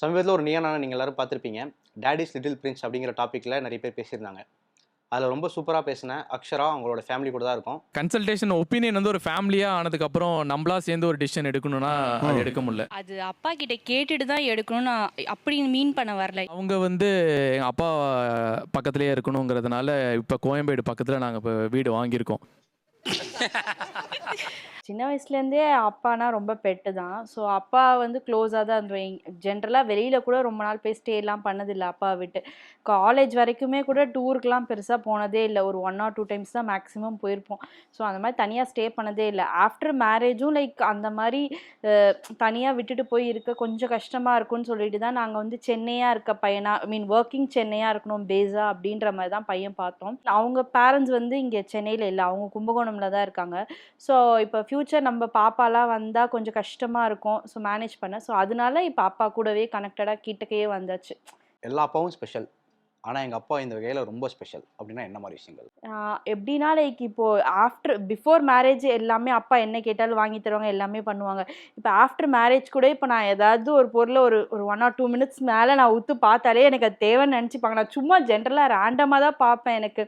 சமீபத்தில் ஒரு நீயானா நீங்கள் எல்லாரும் பார்த்துருப்பீங்க. டேடிஸ் லிட்டில் பிரின்ஸ் அப்படிங்கிற டாப்பிக்கில் நிறைய பேர் பேசியிருந்தாங்க. அதில் ரொம்ப சூப்பராக பேசின அக்ஷரா அவங்களோட ஃபேமிலி கூட தான் இருக்கும். கன்சல்டேஷன் ஒப்பீனியன் வந்து ஒரு ஃபேமிலியா ஆனதுக்கப்புறம் நம்மளா சேர்ந்து ஒரு டிசிஷன் எடுக்கணும்னா அது எடுக்க முடியல. அது அப்பா கிட்ட கேட்டுட்டு தான் எடுக்கணும்னு நான் அப்படி மீன் பண்ண வரல. அவங்க வந்து எங்கள் அப்பா பக்கத்துலேயே இருக்கணுங்கிறதுனால இப்போ கோயம்பேடு பக்கத்தில் நாங்கள் இப்போ வீடு வாங்கியிருக்கோம். சின்ன வயசுலேருந்தே அப்பானா ரொம்ப பெட்டு தான் ஸோ அப்பா வந்து க்ளோஸாக தான் இருந்தோம் ஜென்ரலாக வெளியில் கூட ரொம்ப நாள் போய் ஸ்டேலாம் பண்ணதில்லை அப்பா விட்டு. காலேஜ் வரைக்குமே கூட டூருக்குலாம் பெருசாக போனதே இல்லை. ஒரு ஒன் ஆர் டூ டைம்ஸ் தான் மேக்ஸிமம் போயிருப்போம். ஸோ அந்த மாதிரி தனியாக ஸ்டே பண்ணதே இல்லை. ஆஃப்டர் மேரேஜும் லைக் அந்த மாதிரி தனியாக விட்டுட்டு போய் இருக்க கொஞ்சம் கஷ்டமாக இருக்கும்னு சொல்லிட்டு தான் நாங்கள் வந்து சென்னையாக இருக்க பையனா ஐ மீன் ஒர்க்கிங் சென்னையாக இருக்கணும் பேஸா அப்படின்ற மாதிரி தான் பையன் பார்த்தோம். அவங்க பேரண்ட்ஸ் வந்து இங்கே சென்னையில் இல்லை. அவங்க கும்பகோணம் ப்ராப்ளமில் தான் இருக்காங்க. ஸோ இப்போ ஃப்யூச்சர் நம்ம பாப்பாலாம் வந்தால் கொஞ்சம் கஷ்டமாக இருக்கும். ஸோ மேனேஜ் பண்ண. ஸோ அதனால இப்போ அப்பா கூடவே கனெக்டடாக கிட்டக்கையே வந்தாச்சு. எல்லா அப்பாவும் ஸ்பெஷல் ஆனால் எங்கள் அப்பா இந்த வகையில் ரொம்ப ஸ்பெஷல் அப்படின்னா என்ன மாதிரி விஷயங்கள்? எப்படின்னா லைக் இப்போது ஆஃப்டர் பிஃபோர் மேரேஜ் எல்லாமே அப்பா என்ன கேட்டாலும் வாங்கி தருவாங்க எல்லாமே பண்ணுவாங்க. இப்போ ஆஃப்டர் மேரேஜ் கூட இப்போ நான் ஏதாவது ஒரு பொருளை ஒரு ஒரு ஒன் ஆர் டூ மினிட்ஸ் மேலே நான் ஊற்று பார்த்தாலே எனக்கு அது தேவைன்னு நினச்சிப்பாங்க. நான் சும்மா ஜென்ரலாக ரேண்டமாக தான் பார்ப்பேன் எனக்கு.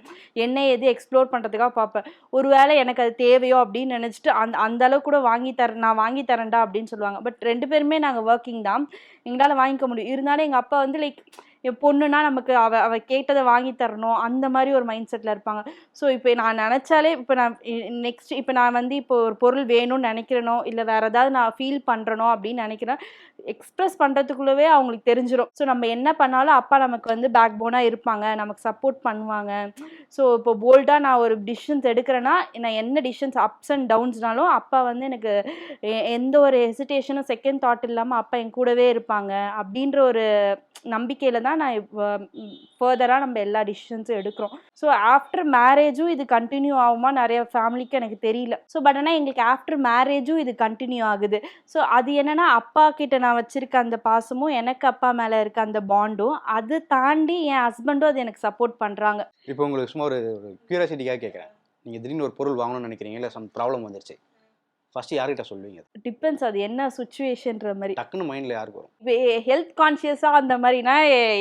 என்ன எது எக்ஸ்ப்ளோர் பண்ணுறதுக்காக பார்ப்பேன். ஒரு வேளை எனக்கு அது தேவையோ அப்படின்னு நினச்சிட்டு அந்த அந்த அளவுக்கு கூட வாங்கி தரேன் நான் வாங்கி தரேன்டா அப்படின்னு சொல்லுவாங்க. பட் ரெண்டு பேருமே நாங்கள் ஒர்க்கிங் தான். எங்களால் வாங்கிக்க முடியும். இருந்தாலும் எங்கள் அப்பா வந்து லைக் என் பொண்ணுனா நமக்கு அவ அவ கேட்டதை வாங்கி தரணும். அந்த மாதிரி ஒரு மைண்ட் செட்டில் இருப்பாங்க. ஸோ இப்போ நான் நினச்சாலே இப்போ நான் நெக்ஸ்ட் இப்போ நான் வந்து இப்போ ஒரு பொருள் வேணும்னு நினைக்கிறேனோ இல்லை வேறு ஏதாவது நான் ஃபீல் பண்ணுறனோ அப்படின்னு நினைக்கிறேன் எக்ஸ்ப்ரெஸ் பண்ணுறதுக்குள்ளவே அவங்களுக்கு தெரிஞ்சிடும் ஸோ நம்ம என்ன பண்ணாலும் அப்பா நமக்கு வந்து பேக் போனாக இருப்பாங்க. நமக்கு சப்போர்ட் பண்ணுவாங்க. ஸோ இப்போ போல்டாக நான் ஒரு டிசிஷன்ஸ் எடுக்கிறேன்னா நான் என்ன டிசிஷன்ஸ் அப்ஸ் அண்ட் டவுன்ஸ்னாலும் அப்பா வந்து எனக்கு எந்த ஒரு ஹெசிடேஷனும் செகண்ட் தாட் இல்லாமல் அப்பா என் கூடவே இருப்பாங்க. அப்படின்ற ஒரு நம்பிக்கையில் தான் நான் ஃபர்தராக நம்ம எல்லா டிசிஷன்ஸும் எடுக்கிறோம். ஸோ ஆஃப்டர் மேரேஜும் இது கண்டினியூ ஆகுமா? நிறைய ஃபேமிலிக்கு எனக்கு தெரியல. ஸோ பட் ஆனால் எங்களுக்கு ஆஃப்டர் மேரேஜும் இது கண்டினியூ ஆகுது. ஸோ அது என்னென்னா அப்பா கிட்ட நான் வச்சுருக்க அந்த பாசமும் எனக்கு அப்பா மேலே இருக்க அந்த பாண்டும் அது தாண்டி என் ஹஸ்பண்டும் அது எனக்கு சப்போர்ட் பண்ணுறாங்க இப்போ உங்களுக்கு சும்மா ஒரு ஒரு க்யூரியாசிட்டிக்காக கேட்குறேன் நீங்கள் திடீர்னு ஒரு பொருள் வாங்கணும்னு நினைக்கிறீங்க இல்லை சம் ப்ராப்ளம் வந்துருச்சு. ஃபஸ்ட்டு யார்கிட்ட சொல்லுவீங்க? டிபெண்ட்ஸ் அது என்ன சுச்சுவேஷன்ற மாதிரி. டக்குன்னு மைண்டில் யாருக்கு வரும்? ஹெல்த் கான்ஷியஸாக அந்த மாதிரினா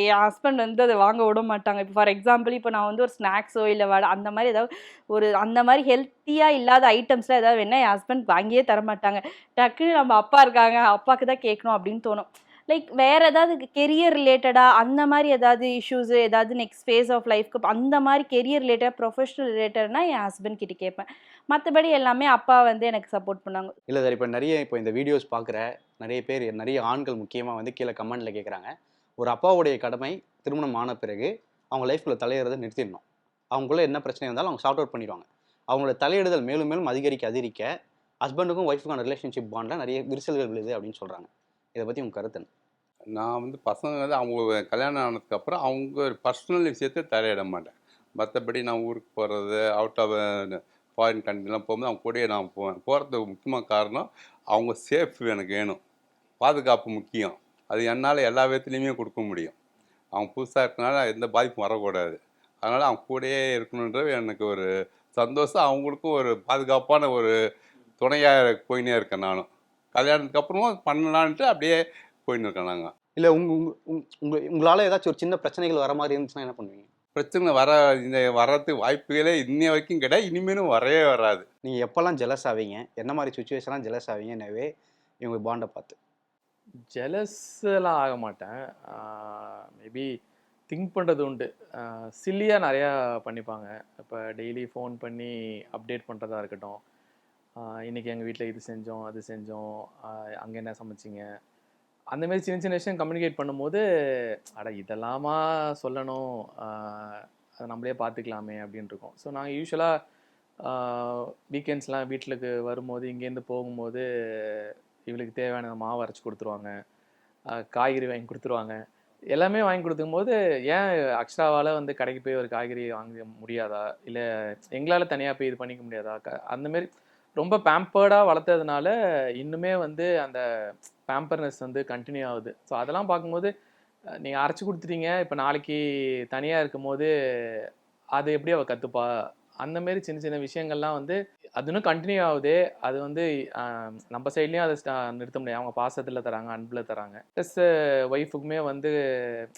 என் ஹஸ்பண்ட் வந்து அதை வாங்க விட மாட்டாங்க. இப்போ ஃபார் எக்ஸாம்பிள் இப்போ நான் வந்து ஒரு ஸ்நாக்ஸோ இல்லை வடை அந்த மாதிரி ஏதாவது ஒரு அந்த மாதிரி ஹெல்த்தியாக இல்லாத ஐட்டம்ஸ்லாம் ஏதாவது வேணால் என் ஹஸ்பண்ட் வாங்கியே தர மாட்டாங்க. டக்குன்னு நம்ம அப்பா இருக்காங்க அப்பாவுக்கு தான் கேட்கணும் அப்படின்னு தோணும். லைக் வேறு ஏதாவது கெரியர் ரிலேட்டடாக அந்த மாதிரி ஏதாவது இஷ்யூஸு ஏதாவது நெக்ஸ்ட் ஃபேஸ் ஆஃப் லைஃப்க்கு அந்த மாதிரி கெரியர் ரிலேட்டட் ப்ரொஃபஷனல் ரிலேட்டட்னா என் ஹஸ்பண்ட் கிட்ட கேட்பேன். மற்றபடி எல்லாமே அப்பா வந்து எனக்கு சப்போர்ட் பண்ணாங்க இல்லை சார் இப்போ நிறைய இப்போ இந்த வீடியோஸ் பார்க்குற நிறைய பேர் நிறைய ஆண்கள் முக்கியமாக வந்து கீழே கமெண்ட்டில் கேட்குறாங்க ஒரு அப்பாவுடைய கடமை திருமணம் ஆன பிறகு அவங்க லைஃப்பில் தலையிறதை நிறுத்திடணும். அவங்களுக்குள்ள என்ன பிரச்சனை இருந்தாலும் அவங்க சார்ட் அவுட் பண்ணிடுவாங்க. அவங்களோட தலையிடுதல் மேலும் மேலும் அதிகரிக்க அதிகரிக்க ஹஸ்பண்டுக்கும் ஒய்ஃபுக்கான ரிலேஷன்ஷிப் பாண்டில் நிறைய விரிசல்கள் விழுது அப்படின்னு சொல்கிறாங்க இதை பற்றி உங்கள் கருத்து? நான் வந்து பசங்க வந்து அவங்க கல்யாணம் ஆனதுக்கப்புறம் அவங்க பர்சனல் விஷயத்தை தலையிட மாட்டேன். மற்றபடி நான் ஊருக்கு போகிறது அவுட் ஆஃப் ஃபாரின் கண்ட்ரிலாம் போகும்போது அவங்க கூடயே நான் போவேன். போகிறதுக்கு முக்கியமான காரணம் அவங்க சேஃப் எனக்கு வேணும். பாதுகாப்பு முக்கியம். அது என்னால் எல்லா விதத்துலேயுமே கொடுக்க முடியும். அவங்க புதுசாக இருக்கனால எந்த பாதிப்பும் வரக்கூடாது. அதனால் அவங்க கூடயே இருக்கணுன்றது எனக்கு ஒரு சந்தோஷம். அவங்களுக்கும் ஒரு பாதுகாப்பான ஒரு துணையாக போயினே இருக்கேன் நானும். கல்யாணத்துக்கு அப்புறமும் பண்ணலான்ட்டு அப்படியே போயின்னு இருக்கேன் நாங்கள் இல்லை உங்கள் உங்கள் உங்க- உங்க உங்களால் ஏதாச்சும் ஒரு சின்ன பிரச்சனைகள் வர மாதிரி இருந்துச்சுன்னா என்ன பண்ணுவீங்க? பிரச்சனை வர இந்த வர்றதுக்கு வாய்ப்புகளே இன்னைய வரைக்கும் கிடையாது. இனிமேலும் வரவே வராது. நீங்கள் எப்போல்லாம் ஜெலஸ் ஆவீங்க? என்ன மாதிரி சுச்சுவேஷன்லாம் ஜெலஸ் ஆவீங்க? எனவே இவங்க பாண்டை பார்த்து. ஜெலஸ்லாம் ஆக மாட்டேன். மேபி திங்க் பண்ணுறது உண்டு. சில்லியாக நிறையா பண்ணிப்பாங்க. இப்போ டெய்லி ஃபோன் பண்ணி அப்டேட் பண்ணுறதா இருக்கட்டும். ஆஹ் இன்னைக்கு எங்கள் வீட்டில் இது செஞ்சோம் அது செஞ்சோம். அங்கே என்ன சமைச்சிங்க? அந்த மாதிரி சின்ன சின்ன விஷயம் கம்யூனிகேட் பண்ணும்போது அட இதெல்லாமா சொல்லணும்? அதை நம்மளே பார்த்துக்கலாமே அப்படின்னு இருக்கோம். ஸோ நாங்கள் யூஸ்வலாக வீக்கெண்ட்ஸ்லாம் வீட்டிலுக்கு வரும்போது இங்கேருந்து போகும்போது இவளுக்கு தேவையான மாவு அரைச்சி கொடுத்துருவாங்க. காய்கறி வாங்கி கொடுத்துருவாங்க. எல்லாமே வாங்கி கொடுக்கும்போது ஏன் அக்ஷராவால் வந்து கடைக்கு போய் ஒரு காய்கறி வாங்க முடியாதா? இல்லை எங்களால் தனியாக போய் இது பண்ணிக்க முடியாதா? க- அந்தமாரி ரொம்ப பேம்பர்டாக வளர்த்ததுனால இன்னுமே வந்து அந்த பேம்பர்னஸ் வந்து கண்டினியூ ஆகுது. ஸோ அதெல்லாம் பார்க்கும்போது நீங்கள் அரைச்சி கொடுத்துட்டீங்க. இப்போ நாளைக்கு தனியாக இருக்கும்போது அது எப்படி அவள் கற்றுப்பா அந்தமாரி சின்ன சின்ன விஷயங்கள்லாம் வந்து அது இன்னும் கண்டினியூ ஆகுது. அது வந்து நம்ம சைட்லேயும் அதை நிறுத்த முடியாது. அவங்க பாசத்தில் தராங்க அன்பில் தராங்க. ப்ளஸ் ஒய்ஃபுக்குமே வந்து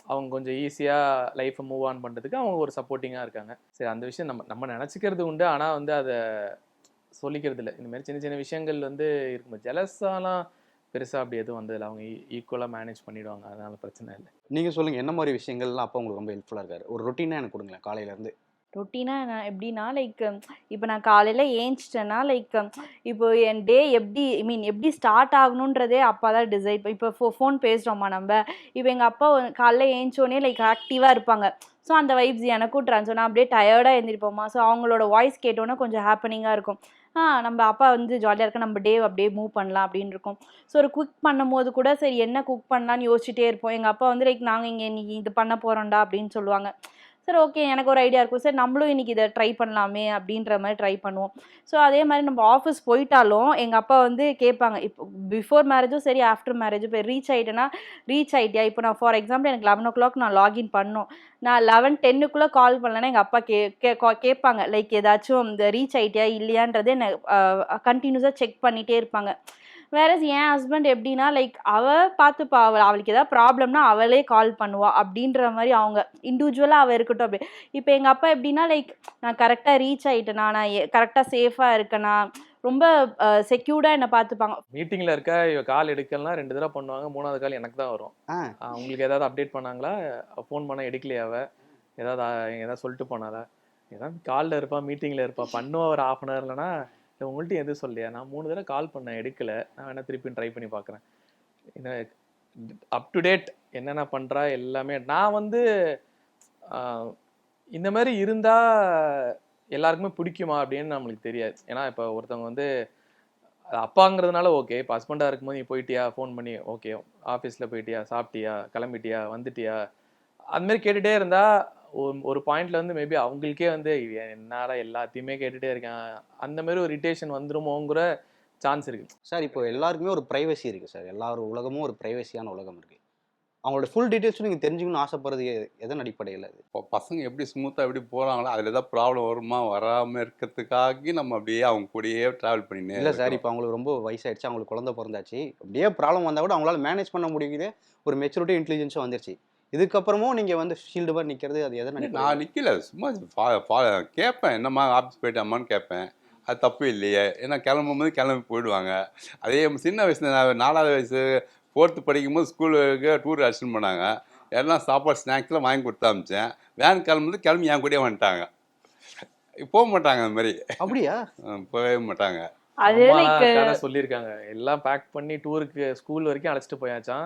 அவங்க கொஞ்சம் ஈஸியாக லைஃப்பை மூவ் ஆன் பண்ணுறதுக்கு அவங்க ஒரு சப்போர்ட்டிங்காக இருக்காங்க. சரி அந்த விஷயம் நம்ம நம்ம நினச்சிக்கிறது உண்டு. ஆனால் வந்து அதை சொல்லிக்கிறது இல்லை இந்த மாதிரி சின்ன சின்ன விஷயங்கள் வந்து இருக்கும்போது ஜெலஸாலாம் பெருசாக அப்படி எதுவும் வந்ததில்லை. அவங்க ஈக்குவலாக மேனேஜ் பண்ணிடுவாங்க. அதனால பிரச்சனை இல்லை. நீங்கள் சொல்லுங்கள் என்ன மாதிரி விஷயங்கள்லாம் அப்பா உங்களுக்கு ரொம்ப ஹெல்ப்ஃபுல்லாக இருக்காரு? ஒரு ரொட்டீனாக எனக்கு கொடுங்களேன் காலையிலேருந்து. ரொட்டீனாக நான் எப்படின்னா லைக் இப்போ நான் காலையில் ஏஞ்சிட்டேன்னா லைக் இப்போ என் டே எப்படி ஐ மீன் எப்படி ஸ்டார்ட் ஆகணுன்றதே அப்பா தான் டிசைட் இப்போ ஃபோ ஃபோன் பேசுகிறோமா நம்ம? இப்போ எங்கள் அப்பா காலைல ஏஞ்சோடனே லைக் ஆக்டிவாக இருப்பாங்க. ஸோ அந்த வைப்ஸ் எனக்கும் ட்ரான்ஸ்ஃபர் நான் அப்படியே டயர்டாக எழுந்திருப்போமா? ஸோ அவங்களோட வாய்ஸ் கேட்டோன்னே கொஞ்சம் ஹாப்பனிங்காக இருக்கும். நம்ம அப்பா வந்து ஜாலியாக இருக்க நம்ம டே அப்படியே மூவ் பண்ணலாம் அப்படின்னு இருக்கும். ஸோ ஒரு குக் பண்ணும்போது கூட சரி என்ன குக் பண்ணலான்னு யோசிச்சுட்டே இருப்போம். எங்கள் அப்பா வந்து லைக் நாங்கள் இங்கே இன்னைக்கு இது பண்ண போகிறோம்டா அப்படின்னு சொல்லுவாங்க. சரி ஓகே எனக்கு ஒரு ஐடியா இருக்கும். சரி நம்மளும் இன்னைக்கு இதை ட்ரை பண்ணலாமே அப்படின்ற மாதிரி ட்ரை பண்ணுவோம். ஸோ அதே மாதிரி நம்ம ஆஃபீஸ் போயிட்டாலும் எங்கள் அப்பா வந்து கேட்பாங்க இப்போ பிஃபோர் மேரேஜும் சரி ஆஃப்டர் மேரேஜும் இப்போ ரீச் ஆகிட்டேன்னா ரீச் ஆகிட்டியா இப்போ நான் ஃபார் எக்ஸாம்பிள் எனக்கு லெவன் ஓ கிளாக் நான் லாகின் பண்ணோம் நான் லெவன் டென்னுக்குள்ளே கால் பண்ணலன்னா எங்கள் அப்பா கே கே கேட்பாங்க லைக் ஏதாச்சும் இந்த ரீச் ஆகிட்டியா இல்லையான்றதே கண்டினியூஸாக செக் பண்ணிகிட்டே இருப்பாங்க. வேற என் ஹஸ்பண்ட் எப்படின்னா லைக் அவ பார்த்துப்பா அவள் அவளுக்கு ஏதாவது ப்ராப்ளம்னா அவளே கால் பண்ணுவா அப்படின்ற மாதிரி அவங்க இண்டிவிஜுவலாக அவள் இருக்கட்டும் அப்படி. இப்போ எங்கள் அப்பா எப்படின்னா லைக் நான் கரெக்டாக ரீச் ஆகிட்டேனா நான் கரெக்டாக சேஃபாக இருக்கேனா ரொம்ப செக்யூர்டாக என்னை பார்த்துப்பாங்க. மீட்டிங்கில் இருக்க இவ கால் எடுக்கலாம் ரெண்டு தடவை பண்ணுவாங்க மூணாவது கால் எனக்கு தான் வரும். உங்களுக்கு ஏதாவது அப்டேட் பண்ணாங்களா? ஃபோன் பண்ண எடுக்கலையா அவ? ஏதாவது ஏதாவது சொல்லிட்டு போனாளா? ஏதாவது காலில் இருப்பா மீட்டிங்கில் இருப்பா பண்ணுவா ஒரு ஆஃப் அன் ஹவர்லனா இல்லை உங்கள்கிட்ட எதுவும் சொல்லியா நான் மூணு தடவை கால் பண்ணேன் எடுக்கல. நான் வேணால் திருப்பி ட்ரை பண்ணி பார்க்குறேன் அப் டு டேட் என்னென்ன பண்ணுறா எல்லாமே. நான் வந்து இந்த மாதிரி இருந்தால் எல்லாருக்குமே பிடிக்குமா அப்படின்னு நம்மளுக்கு தெரியாது. ஏன்னா இப்போ ஒருத்தவங்க வந்து அப்பாங்கிறதுனால ஓகே இப்போ ஹஸ்பண்டாக இருக்கும்போது நீ போயிட்டியா? ஃபோன் பண்ணி ஓகே ஆஃபீஸில் போயிட்டியா? சாப்பிட்டியா? கிளம்பிட்டியா? வந்துட்டியா? அந்தமாரி கேட்டுகிட்டே இருந்தால் ஒரு ஒரு பாயிண்ட்ல வந்து மேபி அவங்களுக்கே வந்து என்னடா எல்லாத்தையுமே கேட்டுட்டே இருக்கேன். அந்த மாதிரி ஒரு இரிட்டேஷன் வந்துருமோங்கிற சான்ஸ் இருக்கு. சார் இப்போ எல்லாருக்குமே ஒரு ப்ரைவசி இருக்குது சார். எல்லாரும் உலகமும் ஒரு ப்ரைவசியான உலகம் இருக்குது அவங்களோட ஃபுல் டீட்டெயில்ஸும் நீங்கள் தெரிஞ்சுக்கணும்னு ஆசைப்படுறது எதன் அடிப்படையில் இப்போ பசங்க எப்படி ஸ்மூத்தாக எப்படி போகிறாங்களோ அதில் ஏதாவது ப்ராப்ளம் வருமா வராமல் இருக்கிறதுக்காக நம்ம அப்படியே அவங்க கூடயே ட்ராவல் பண்ணினே இல்லை சார். இப்போ அவங்களுக்கு ரொம்ப வயசாயிடுச்சு. அவங்களுக்கு குழந்தை பிறந்தாச்சு. அப்படியே ப்ராப்ளம் வந்தால் கூட அவங்களால மேனேஜ் பண்ண முடியுது. ஒரு மெச்சூரிட்டி இன்டெலிஜென்ஸும் வந்துருச்சு. இதுக்கப்புறமும் நீங்கள் வந்து ஷீல்டு மாதிரி நிற்கிறது அது எதன் நான் நிற்கல சும்மா ஃபா- ஃபா- கேட்பேன். என்னம்மா ஆஃபீஸ் போயிட்டாமான்னு கேட்பேன். அது தப்பு இல்லையே. ஏன்னா கிளம்பும் போது கிளம்பி போயிடுவாங்க. அதே சின்ன வயசுல நான் நாலாவது வயசு ஃபோர்த்து படிக்கும்போது ஸ்கூலுக்கு டூர் அட்டன் பண்ணாங்க எல்லாம் சாப்பாடு ஸ்நாக்ஸ்லாம் வாங்கி கொடுத்து அமிச்சேன் வேன் கிளம்பும்போது கிளம்பி என் கூடயே வந்துட்டாங்க. போக மாட்டாங்க அந்த மாதிரி. அப்படியா? போகவே மாட்டாங்க. அது சொல்லியிருக்காங்க. எல்லாம் பேக் பண்ணி டூருக்கு ஸ்கூல் வரைக்கும் அழைச்சிட்டு போயாச்சான்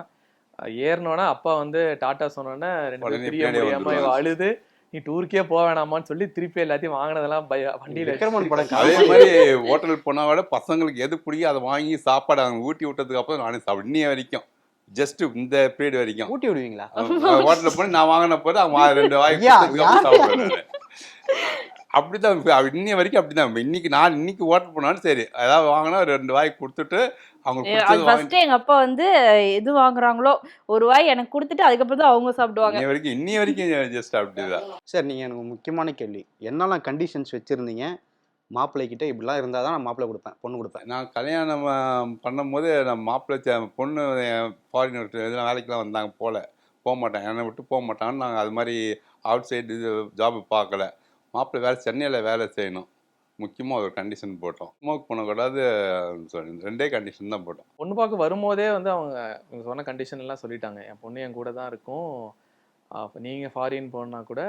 ஏறினோன்னா அப்பா வந்து டாட்டா சொன்னோன்னே ரெண்டு பேரும் பிரிய முடியாம இவ. அழுது நீ டூருக்கே போக வேணாமான்னு சொல்லி திருப்பி எல்லாத்தையும் வாங்கினதெல்லாம் பய வண்டியில விக்ரமன் படம் அதே. மாதிரி ஹோட்டல் போனால் விட பசங்களுக்கு எது பிடிக்கும் அதை வாங்கி சாப்பாடு அவங்க ஊட்டி விட்டதுக்கு அப்புறம் நானே சாப்பிடு இன்னைய வரைக்கும் ஜஸ்ட் இந்த பீரியட் வரைக்கும் ஊட்டி விடுவீங்களா ஹோட்டலில் போய் நான் வாங்கின போது அவங்க ரெண்டு அப்புறம் சாப்பிடுவேன். அப்படிதான் இன்னைய வரைக்கும் அப்படிதான் இன்னைக்கு நான் இன்னைக்கு ஹோட்டல் போனாலும் சரி ஏதாவது வாங்கினா ரெண்டு வாய் கொடுத்துட்டு அவங்க ஃபர்ஸ்ட் எங்க அப்பா வந்து எது வாங்குறாங்களோ ஒரு வாய் எனக்கு கொடுத்துட்டு அதுக்கப்புறம் தான் அவங்க சாப்பிடுவாங்க. இன்னைய வரைக்கும் இன்னைய வரைக்கும் ஜஸ்ட் அப்படிதான் சார் நீங்கள் எனக்கு முக்கியமான கேள்வி. என்னெல்லாம் கண்டிஷன்ஸ் வச்சுருந்தீங்க? மாப்பிள்ளை கிட்ட இப்படிலாம் இருந்தால் தான் நான் மாப்பிள்ளை கொடுப்பேன் பொண்ணு கொடுப்பேன். நான் கல்யாணம் பண்ணும்போது நான் மாப்பிள்ளை பொண்ணு ஃபாரின் இதெல்லாம் வேலைக்கெலாம் வந்தாங்க போகல போக மாட்டாங்க என்னை விட்டு போக மாட்டாங்கன்னு நாங்கள் அது மாதிரி அவுட் சைடு இது ஜாப் பார்க்கல. மாப்பிள்ளை வேலை சென்னையில் வேலை செய்யணும். முக்கியமாக ஒரு கண்டிஷன் போட்டோம். ஸ்மோக் பண்ணக்கூடாது சொல்லி ரெண்டே கண்டிஷன் தான் போட்டோம். பொண்ணு பார்க்க வரும்போதே வந்து அவங்க இவங்க சொன்ன கண்டிஷன் எல்லாம் சொல்லிட்டாங்க. என் பொண்ணு என் கூட தான் இருக்கும். நீங்கள் ஃபாரின் போனா கூட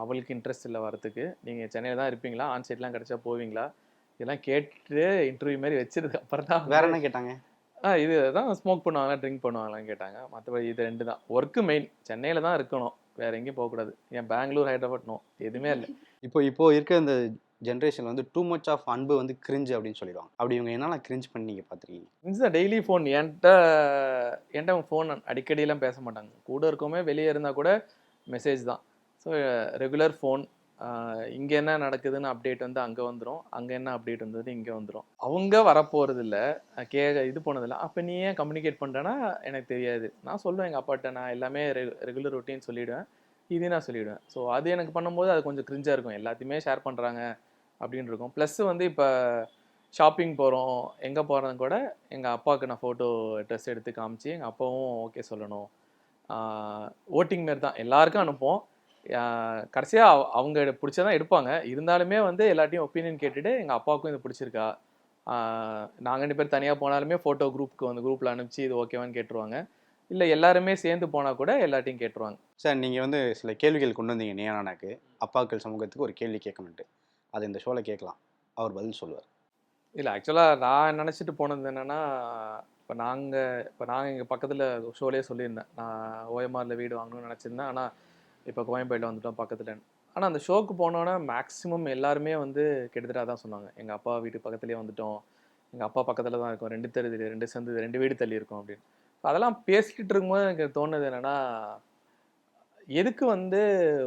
அவளுக்கு இன்ட்ரெஸ்ட் இல்லை வரதுக்கு நீங்கள் சென்னையில் தான் இருப்பீங்களா? ஆன் சைட்லாம் கிடச்சா போவீங்களா? இதெல்லாம் கேட்டு இன்டர்வியூ மாதிரி வச்சதுக்கு அப்புறம் தான் வேற என்ன கேட்டாங்க? ஆ இது தான் ஸ்மோக் பண்ணுவாங்களா ட்ரிங்க் பண்ணுவாங்களான்னு கேட்டாங்க. மற்றபடி இது ரெண்டு தான். ஒர்க்கு மெயின் சென்னையில் தான் இருக்கணும். வேற எங்கேயும் போகக்கூடாது. ஏன் பெங்களூர் ஹைதராபாத்? நோ எதுவுமே இல்லை. இப்போ இப்போ இருக்க இந்த ஜென்ரேஷன் வந்து டூ மச் ஆஃப் அன்பு வந்து கிரிஞ்சு அப்படின்னு சொல்லிடுவாங்க. அப்படி இவங்க என்னெல்லாம் கிரிஞ்ச் பண்ணி நீங்கள் பார்த்துருக்கீங்க? இந்த டெய்லி ஃபோன் என்கிட்ட என்கிட்ட அவங்க ஃபோன் அடிக்கடியெல்லாம் பேச மாட்டாங்க. கூட இருக்கோமே வெளியே இருந்தால் கூட மெசேஜ் தான். ஸோ ரெகுலர் ஃபோன் இங்கே என்ன நடக்குதுன்னு அப்டேட் வந்து அங்கே வந்துடும் அங்கே என்ன அப்டேட் வந்தது இங்கே வந்துடும் அவங்க வரப்போகிறது இல்லை கே இது போனதில்ல. அப்போ நீ ஏன் கம்யூனிகேட் பண்ணுறேன்னா எனக்கு தெரியாது. நான் சொல்லுவேன் எங்கள் அப்பாட்ட நான் எல்லாமே ரெகுலர் ரொட்டீன் சொல்லிவிடுவேன் இதே நான் சொல்லிவிடுவேன் ஸோ அது எனக்கு பண்ணும்போது அது கொஞ்சம் கிரிஞ்சாக இருக்கும். எல்லாத்தையுமே ஷேர் பண்ணுறாங்க அப்படின்னு இருக்கும் ப்ளஸ் வந்து இப்போ ஷாப்பிங் போகிறோம் எங்கே போகிறதும் கூட எங்கள் அப்பாவுக்கு நான் ஃபோட்டோ ட்ரெஸ் எடுத்து காமிச்சு எங்கள் அப்பாவும் ஓகே சொல்லணும். ஓட்டிங் மாரி தான். எல்லாருக்கும் அனுப்புவோம். கடைசியாக அவங்க பிடிச்சதான் எடுப்பாங்க. இருந்தாலுமே வந்து எல்லாட்டையும் ஒப்பீனியன் கேட்டுட்டு எங்கள் அப்பாவுக்கும் இது பிடிச்சிருக்கா? நாங்கள் ரெண்டு பேர் தனியாக போனாலுமே ஃபோட்டோ குரூப்புக்கு வந்து குரூப்பில் அனுப்பிச்சு இது ஓகேவான்னு கேட்டுருவாங்க. இல்லை எல்லாருமே சேர்ந்து போனால் கூட எல்லாட்டையும் கேட்டுருவாங்க. சார் நீங்கள் வந்து சில கேள்விகள் கொண்டு வந்தீங்க நேயானாக்கு. அப்பாக்கள் சமூகத்துக்கு ஒரு கேள்வி கேட்கணுன்ட்டு அது இந்த ஷோவில் கேட்கலாம். அவர் பதில் சொல்லுவார். இல்லை ஆக்சுவலாக நான் நினச்சிட்டு போனது என்னென்னா இப்போ நாங்கள் இப்போ நாங்கள் எங்கள் பக்கத்தில் ஷோலேயே சொல்லியிருந்தேன். நான் ஓஎம்ஆரில் வீடு வாங்கணும்னு நினச்சிருந்தேன். ஆனால் இப்போ கோயம்பேட்டில் வந்துட்டோம் பக்கத்தில். ஆனால் அந்த ஷோக்கு போனோன்னே மேக்ஸிமம் எல்லாருமே வந்து கிட்டத்தட்ட அதான் சொன்னாங்க. எங்கள் அப்பா வீட்டு பக்கத்துலேயே வந்துட்டோம். எங்கள் அப்பா பக்கத்தில் தான் இருக்கும். ரெண்டு தெரு ரெண்டு சேர்ந்து ரெண்டு வீடு தள்ளி இருக்கும் அப்படின்னு. அதெல்லாம் பேசிக்கிட்டு இருக்கும்போது எனக்கு தோணுது என்னென்னா எதுக்கு வந்து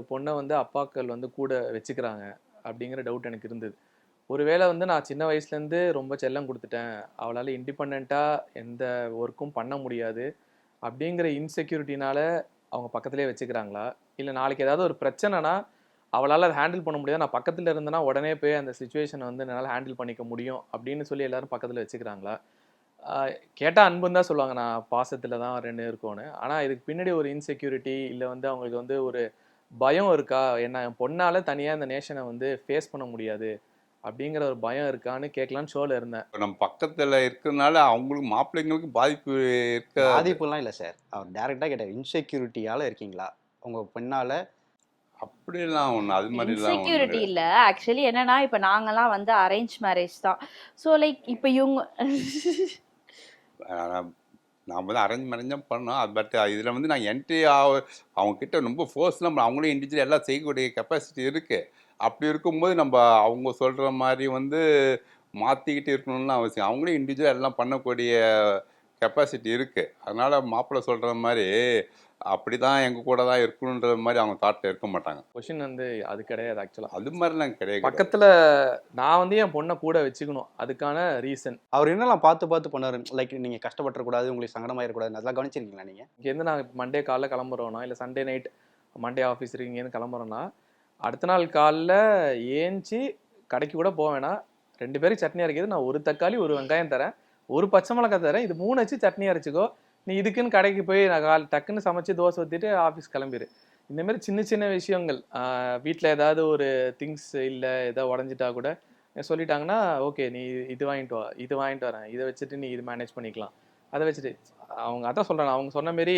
பொண்ணை வந்து அப்பாக்கள் வந்து கூட வச்சுக்கிறாங்க? அப்படிங்கிற டவுட் எனக்கு இருந்தது. ஒருவேளை வந்து நான் சின்ன வயசுலேருந்து ரொம்ப செல்லம் கொடுத்துட்டேன். அவளால் இண்டிபெண்ட்டாக எந்த ஒர்க்கும் பண்ண முடியாது. அப்படிங்கிற இன்செக்யூரிட்டினால அவங்க பக்கத்துலேயே வச்சுக்கிறாங்களா? இல்லை நாளைக்கு ஏதாவது ஒரு பிரச்சனைனா அவளால் அதை ஹேண்டில் பண்ண முடியாது. நான் பக்கத்தில் இருந்தேன்னா உடனே போய் அந்த சுச்சுவேஷனை வந்து என்னால் ஹேண்டில் பண்ணிக்க முடியும் அப்படின்னு சொல்லி எல்லோரும் பக்கத்தில் வச்சுக்கிறாங்களா? கேட்டால் அன்புன்னு தான் சொல்லுவாங்க. நான் பாசத்தில் தான் ரெண்டு இருக்கோன்னு ஆனால் இதுக்கு பின்னாடி ஒரு இன்செக்யூரிட்டி இல்லை வந்து அவங்களுக்கு வந்து ஒரு பயம் இருக்கா? என்ன என் பொண்ணால் தனியாக இந்த நேஷனை வந்து ஃபேஸ் பண்ண முடியாது அப்படிங்கிற ஒரு பயம் இருக்கான்னு கேட்கலான்னு ஷோவில் இருந்தேன். இப்போ நம்ம பக்கத்தில் இருக்கிறதுனால அவங்களுக்கு மாப்பிள்ளைங்களுக்கு பாதிப்பு இருக்க பாதிப்புலாம் இல்லை சார் அவர் டேரெக்டாக கேட்டார் இன்செக்யூரிட்டியால் இருக்கீங்களா? உங்கள் பெண்ணால்? அப்படிலாம் ஒன்று அது இன்செக்யூரிட்டி கிடையாது. இல்ல. ஆக்சுவலி என்னன்னா இப்ப நாங்கெல்லாம் வந்து அரேஞ்ச் மேரேஜ் தான். ஸோ லைக் இப்ப இவங்க நான் வந்து அரேஞ்ச் மேரேஜ் தான் பண்ணோம் பட் இதில் வந்து நான் என்ட்ரி ஆக அவங்கக்கிட்ட ரொம்ப ஃபோர்ஸ்லாம் அவங்களும் இண்டிவிஜுவல் எல்லாம் செய்யக்கூடிய கெப்பாசிட்டி இருக்குது அப்படி இருக்கும்போது நம்ம அவங்க சொல்கிற மாதிரி வந்து மாற்றிக்கிட்டு இருக்கணும்னு அவசியம். அவங்களும் இண்டிவிஜுவல் எல்லாம் பண்ணக்கூடிய கெப்பாசிட்டி இருக்குது அதனால் மாப்பிள்ளை சொல்கிற மாதிரி அப்படி தான் எங்கள் கூட தான் இருக்கணுன்ற மாதிரி அவங்க தாட்டில் இருக்க மாட்டாங்க. கொஷின் வந்து அது கிடையாது ஆக்சுவலாக அது மாதிரிலாம் கிடையாது. பக்கத்தில் நான் வந்து என் பொண்ணை கூட வச்சுக்கணும் அதுக்கான ரீசன் அவர் என்னெல்லாம் பார்த்து பார்த்து பண்ணாரு? லைக் நீங்கள் கஷ்டப்பட்டுறக்கூடாது உங்களுக்கு சங்கடமாயிடக்கூடாது அதெல்லாம் கவனிச்சிருக்கீங்களா நீங்கள் இங்கேருந்து நாங்கள் மண்டே காலைல கிளம்புறோன்னா இல்லை சண்டே நைட் மண்டே ஆஃபீஸ் இருக்கு இங்கேருந்து கிளம்புறோன்னா அடுத்த நாள் காலைல ஏஞ்சி கடைக்கு கூட போக வேணாம். ரெண்டு பேரும் சட்னி அரைக்கிறது நான் ஒரு தக்காளி ஒரு வெங்காயம் தரேன் ஒரு பச்சை மிளகாய் தரேன் இது மூணு வச்சு சட்னி அரைச்சிக்கோ. நீ இதுக்குன்னு கடைக்கு போய் நான் கால் டக்குன்னு சமைச்சு தோசை ஊற்றிட்டு ஆஃபீஸ் கிளம்பிடு இந்த மாதிரி சின்ன சின்ன விஷயங்கள் வீட்டில் ஏதாவது ஒரு திங்ஸ் இல்லை ஏதாவது உடஞ்சிட்டா கூட சொல்லிட்டாங்கன்னா ஓகே நீ இது வாங்கிட்டு வா இது வாங்கிட்டு வரேன். இதை வச்சுட்டு நீ இது மேனேஜ் பண்ணிக்கலாம். அதை வச்சுட்டு அவங்க அதான் சொல்கிறேன் அவங்க சொன்ன மாரி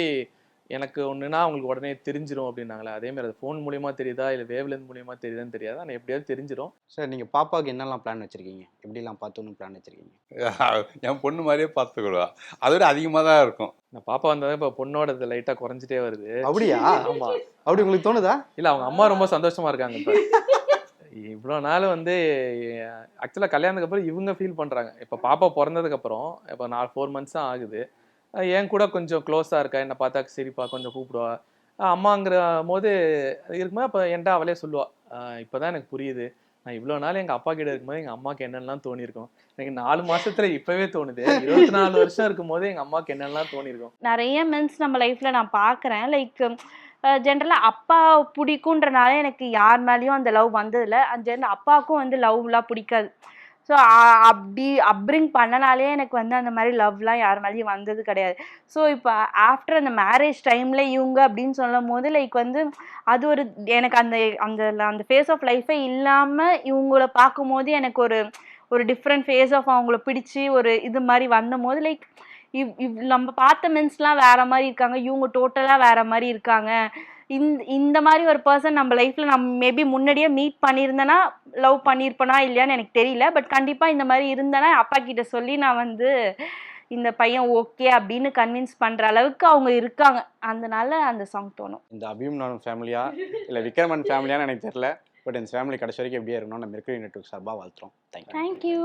எனக்கு ஒன்றுனா அவங்களுக்கு உடனே தெரிஞ்சிரும் அப்படின்னாங்களே. அதே மாதிரி அது ஃபோன் மூலியமா தெரியுதா? இல்லை வேவ்லென்த் மூலியமா தெரியுதான்னு தெரியாது. ஆனால் எப்படியாவது தெரிஞ்சிரும். சார் நீங்கள் பாப்பாவுக்கு என்னெல்லாம் பிளான் வச்சுருக்கீங்க? எப்படிலாம் பார்த்துன்னு பிளான் வச்சுருக்கீங்க? என் பொண்ணு மாதிரியே பார்த்துக்கிடுவா அதை விட அதிகமாக தான் இருக்கும். நான் பாப்பா வந்தது இப்போ பொண்ணோட இது லைட்டாக குறைஞ்சிட்டே வருது. அப்படியா? ஆமா. அப்படி உங்களுக்கு தோணுதா? இல்லை அவங்க அம்மா ரொம்ப சந்தோஷமா இருக்காங்க இப்போ. இவ்வளோ நாள் வந்து ஆக்சுவலாக கல்யாணத்துக்கு அப்புறம் இவங்க ஃபீல் பண்ணுறாங்க இப்போ பாப்பா பிறந்ததுக்கு அப்புறம் இப்போ நாலு ஃபோர் மந்த்ஸ் தான் ஆகுது. என் கூட கொஞ்சம் க்ளோஸாக இருக்கா? என்னை பார்த்தா சரிப்பா கொஞ்சம் கூப்பிடுவா. அம்மாங்கிற போது இருக்கும்போது அப்போ என்கிட்ட அவளே சொல்லுவா. இப்போ தான் எனக்கு புரியுது. நான் இவ்வளோ நாள் எங்கள் அப்பா கிட்ட இருக்கும்போது எங்கள் அம்மாவுக்கு என்னென்னலாம் தோணிருக்கும் எனக்கு நாலு மாசத்துல இப்பவே தோணுது. இருபத்தி நாலு வருஷம் இருக்கும்போது எங்கள் அம்மாவுக்கு என்னென்னலாம் தோணிருக்கும் நிறைய மென்ஸ் நம்ம லைஃப்ல நான் பார்க்குறேன். லைக் ஜென்ரலாக அப்பா பிடிக்குன்றனால எனக்கு யார் மேலேயும் அந்த லவ் வந்ததில்ல. ஜென்ரல் அப்பாவுக்கும் வந்து லவ்லாம் பிடிக்காது. ஸோ அப்படி அப்ரிங் பண்ணனாலே எனக்கு வந்து அந்த மாதிரி லவ்லாம் யார் மேலேயும் வந்தது கிடையாது. ஸோ இப்போ ஆஃப்டர் அந்த மேரேஜ் டைமில் இவங்க அப்படின்னு சொல்லும் போது லைக் வந்து அது ஒரு எனக்கு அந்த அந்த அந்த ஃபேஸ் ஆஃப் லைஃபே இல்லாமல் இவங்கள பார்க்கும்போது எனக்கு ஒரு ஒரு டிஃப்ரெண்ட் ஃபேஸ் ஆஃப் அவங்கள பிடிச்சி ஒரு இது மாதிரி வந்தபோது லைக் இவ் இவ் நம்ம பார்த்த மென்ஸ்லாம் வேற மாதிரி இருக்காங்க. இவங்க டோட்டலாக வேற மாதிரி இருக்காங்க. இந்த இந்த மாதிரி ஒரு பர்சன் நம்ம லைஃப்பில் நம்ம மேபி முன்னாடியே மீட் பண்ணியிருந்தேன்னா லவ் பண்ணியிருப்பேனா இல்லையான்னு எனக்கு தெரியல. பட் கண்டிப்பாக இந்த மாதிரி இருந்தேன்னா அப்பா கிட்ட சொல்லி நான் வந்து இந்த பையன் ஓகே அப்படின்னு கன்வின்ஸ் பண்ணுற அளவுக்கு அவங்க இருக்காங்க. அதனால அந்த சாங் தோணும். இந்த அபிமன்யம் ஃபேமிலியா இல்லை விக்ரமன் ஃபேமிலியான்னு எனக்கு தெரியல. பட் இந்த ஃபேமிலி கடைசி வரைக்கும் எப்படியே இருக்கணும் நம்ம மெர்குரி நெட்ஒர்க் சார்பாக வாழ்த்துறோம். Thank you thank you